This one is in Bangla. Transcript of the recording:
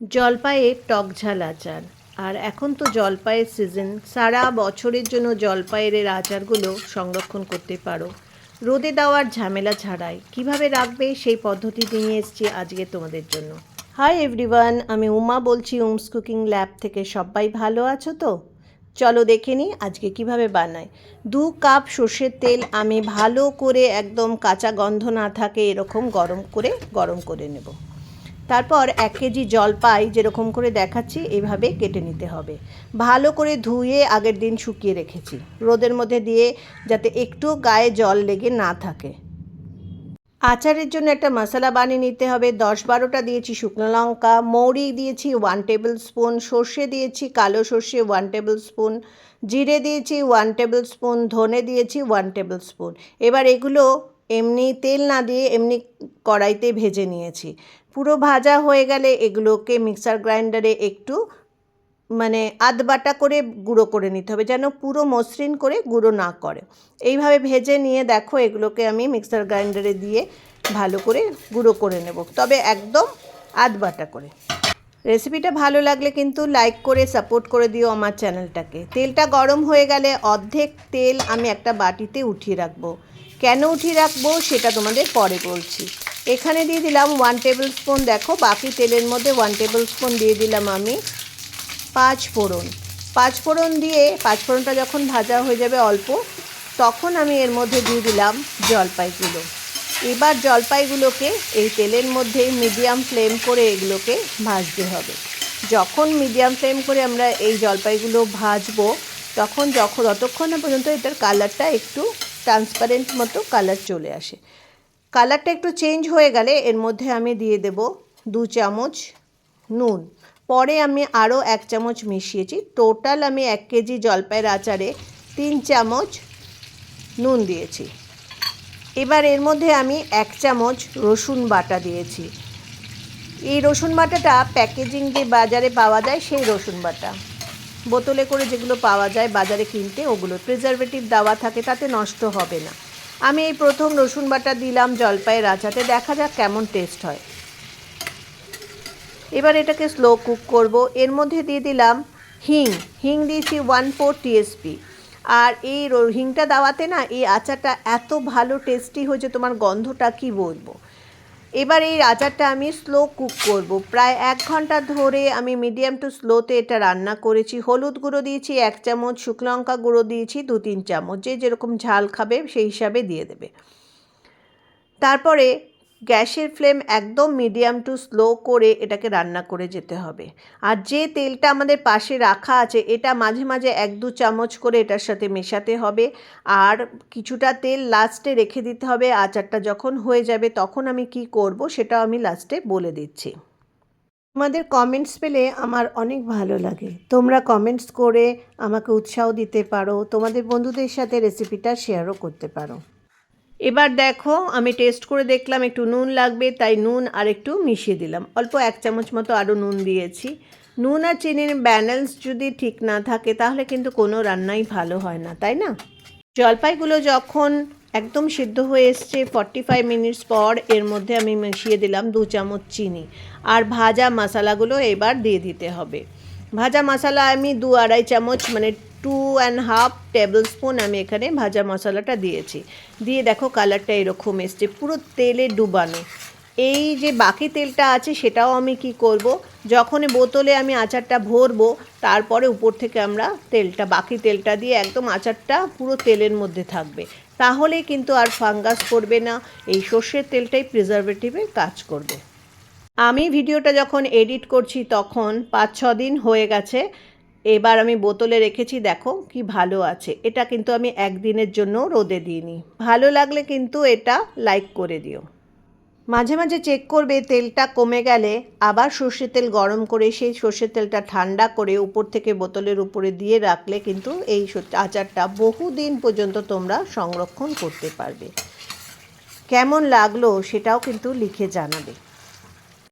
জলপাইয়ের টক ঝাল আচার। আর এখন তো জলপাইয়ের সিজন সারা বছরের জন্য জলপাইয়ের আচারগুলো সংরক্ষণ করতে পারো। রোদে দেওয়ার ঝামেলা ছাড়াই। কীভাবে রাখবে সেই পদ্ধতি নিয়ে এসছি আজকে তোমাদের জন্য। হাই এভরিওয়ান আমি উমা বলছি উমস কুকিং ল্যাব থেকে। সবাই ভালো আছো তো? চলো দেখে নিই আজকে কীভাবে বানাই। দু কাপ সর্ষের তেল আমি ভালো করে একদম কাঁচা গন্ধ না থাকে এরকম গরম করে গরম করে নেব। তারপর এক কেজি জলপাই যেরকম করে দেখাচ্ছি এইভাবে কেটে নিতে হবে। ভালো করে ধুয়ে আগের দিন শুকিয়ে রেখেছি। রোদের মধ্যে দিয়ে যাতে একটু গায়ে জল লেগে না থাকে। আচারের জন্য একটা মশলা বানিয়ে নিতে হবে। দশ বারোটা দিয়েছি শুকনো লঙ্কা, মৌরি দিয়েছি ওয়ান টেবিল স্পুন সর্ষে দিয়েছি কালো সর্ষে ওয়ান টেবিল স্পুন জিরে দিয়েছি ওয়ান টেবিল স্পুন ধনে দিয়েছি ওয়ান টেবিল স্পুন এবার এগুলো এমনি তেল না দিয়ে এমনি কড়াইতে ভেজে নিয়েছি। পুরো ভাজা হয়ে গেলে এগুলোকে মিক্সার গ্রাইন্ডারে একটু মানে আধ বাটা করে গুঁড়ো করে নিতে হবে যেন পুরো মসৃণ করে গুঁড়ো না করে। এইভাবে ভেজে নিয়ে দেখো এগুলোকে আমি মিক্সার গ্রাইন্ডারে দিয়ে ভালো করে গুঁড়ো করে নেব। তবে একদম আধ বাটা করে। রেসিপিটা ভালো লাগলে কিন্তু লাইক করে, সাপোর্ট করে দিও আমার চ্যানেলটাকে। তেলটা গরম হয়ে গেলে অর্ধেক তেল আমি একটা বাটিতে উঠিয়ে রাখব। কেন উঠিয়ে রাখব সেটা তোমাদের পরে বলছি। এখানে দিয়ে দিলাম ওয়ান টেবিল স্পুন দেখো, বাকি তেলের মধ্যে ওয়ান টেবিল স্পুন দিয়ে দিলাম আমি পাঁচ ফোড়ন। পাঁচ ফোড়ন দিয়ে, পাঁচ ফোড়নটা যখন ভাজা হয়ে যাবে অল্প, তখন আমি এর মধ্যে দিয়ে দিলাম জলপাইগুলো। এবার জলপাইগুলোকে এই তেলের মধ্যে মিডিয়াম ফ্লেম করে এগুলোকে ভাজতে হবে। যখন মিডিয়াম ফ্লেম করে আমরা এই জলপাইগুলো ভাজবো, তখন যখন, ততক্ষণ না পর্যন্ত এটার কালারটা একটু ট্রান্সপারেন্ট মতো কালার চলে আসে। কালারটা একটু চেঞ্জ হয়ে গেলে এর মধ্যে আমি দিয়ে দেব দু চামচ নুন। পরে আমি আরও এক চামচ মিশিয়েছি। টোটাল আমি এক কেজি জলপাইয়ের আচারে তিন চামচ নুন দিয়েছি। এবার এর মধ্যে আমি এক চামচ রসুন বাটা দিয়েছি। এই রসুন বাটাটা প্যাকেজিং যে বাজারে পাওয়া যায় সেই রসুন বাটা। বোতলে করে যেগুলো পাওয়া যায় বাজারে কিনতে, ওগুলো প্রিজারভেটিভ দেওয়া থাকে, তাতে নষ্ট হবে না। আমি এই প্রথম রসুন বাটা দিলাম জলপাইয়ের আচাতে। দেখা যাক কেমন টেস্ট হয়। এবার এটাকে স্লো কুক করব। এর মধ্যে দিয়ে দিলাম হিং। হিং দিয়েছি ওয়ান ফোর টিএসপি আর এই হিংটা দাওয়াতে না এই আচারটা এত ভালো টেস্টি হয়েছে, তোমার গন্ধটা কি বলব? এবার এই আচারটা আমি স্লো কুক করব। প্রায় এক ঘণ্টা ধরে আমি মিডিয়াম টু স্লোতে এটা রান্না করেছি। হলুদ গুঁড়ো দিয়েছি, এক চামচ শুকনো লঙ্কা গুঁড়ো দিয়েছি, দু তিন চামচ। যে যেরকম ঝাল খাবে সেই হিসাবে দিয়ে দেবে। তারপরে গ্যাসের ফ্লেম একদম মিডিয়াম টু স্লো করে এটাকে রান্না করে যেতে হবে। আর যে তেলটা আমাদের পাশে রাখা আছে, এটা মাঝে মাঝে এক দু চামচ করে এটার সাথে মেশাতে হবে। আর কিছুটা তেল লাস্টে রেখে দিতে হবে। আচারটা যখন হয়ে যাবে তখন আমি কি করব সেটাও আমি লাস্টে বলে দিচ্ছি। তোমাদের কমেন্টস পেলে আমার অনেক ভালো লাগে। তোমরা কমেন্টস করে আমাকে উৎসাহ দিতে পারো। তোমাদের বন্ধুদের সাথে রেসিপিটা শেয়ারও করতে পারো। এবার দেখো, আমি টেস্ট করে দেখলাম একটু নুন লাগবে, তাই নুন আর একটু মিশিয়ে দিলাম। অল্প এক চামচ মতো আরও নুন দিয়েছি। নুন আর চিনির ব্যালেন্স যদি ঠিক না থাকে, তাহলে কিন্তু কোনো রান্নাই ভালো হয় না, তাই না? জলপাইগুলো যখন একদম সিদ্ধ হয়ে এসছে ফর্টি ফাইভ মিনিটস পর এর মধ্যে আমি মিশিয়ে দিলাম দু চামচ চিনি। আর ভাজা মশলাগুলো এবার দিয়ে দিতে হবে। ভাজা মশলা আমি দু আড়াই চামচ মানে two and half tablespoon আমি এখানে ভাজা মশলাটা দিয়েছি। দিয়ে দেখো কালারটা এরকম এসছে, পুরো তেলে ডুবানো। এই যে বাকি তেলটা আছে সেটাও আমি কি করব? যখন বোতলে আমি আচারটা ভরবো, তারপরে উপর থেকে আমরা তেলটা, বাকি তেলটা দিয়ে একদম আচারটা পুরো তেলের মধ্যে থাকবে। তাহলে কিন্তু আর ফাঙ্গাস করবে না, এই সর্ষের তেলটাই প্রিজারভেটিভের কাজ করবে। আমি ভিডিওটা যখন এডিট করছি তখন পাঁচ ছ দিন হয়ে গেছে এবার আমি বোতলে রেখেছি, দেখো কি ভালো আছে। এটা কিন্তু আমি একদিনের জন্য রোদে দিইনি। ভালো লাগলে কিন্তু এটা লাইক করে দিও। মাঝে মাঝে চেক করবে, তেলটা কমে গেলে আবার সর্ষের তেল গরম করে সেই সর্ষের তেলটা ঠান্ডা করে উপর থেকে বোতলের উপরে দিয়ে রাখলে কিন্তু এই আচারটা বহুদিন পর্যন্ত তোমরা সংরক্ষণ করতে পারবে। কেমন লাগল সেটাও কিন্তু লিখে জানাবে।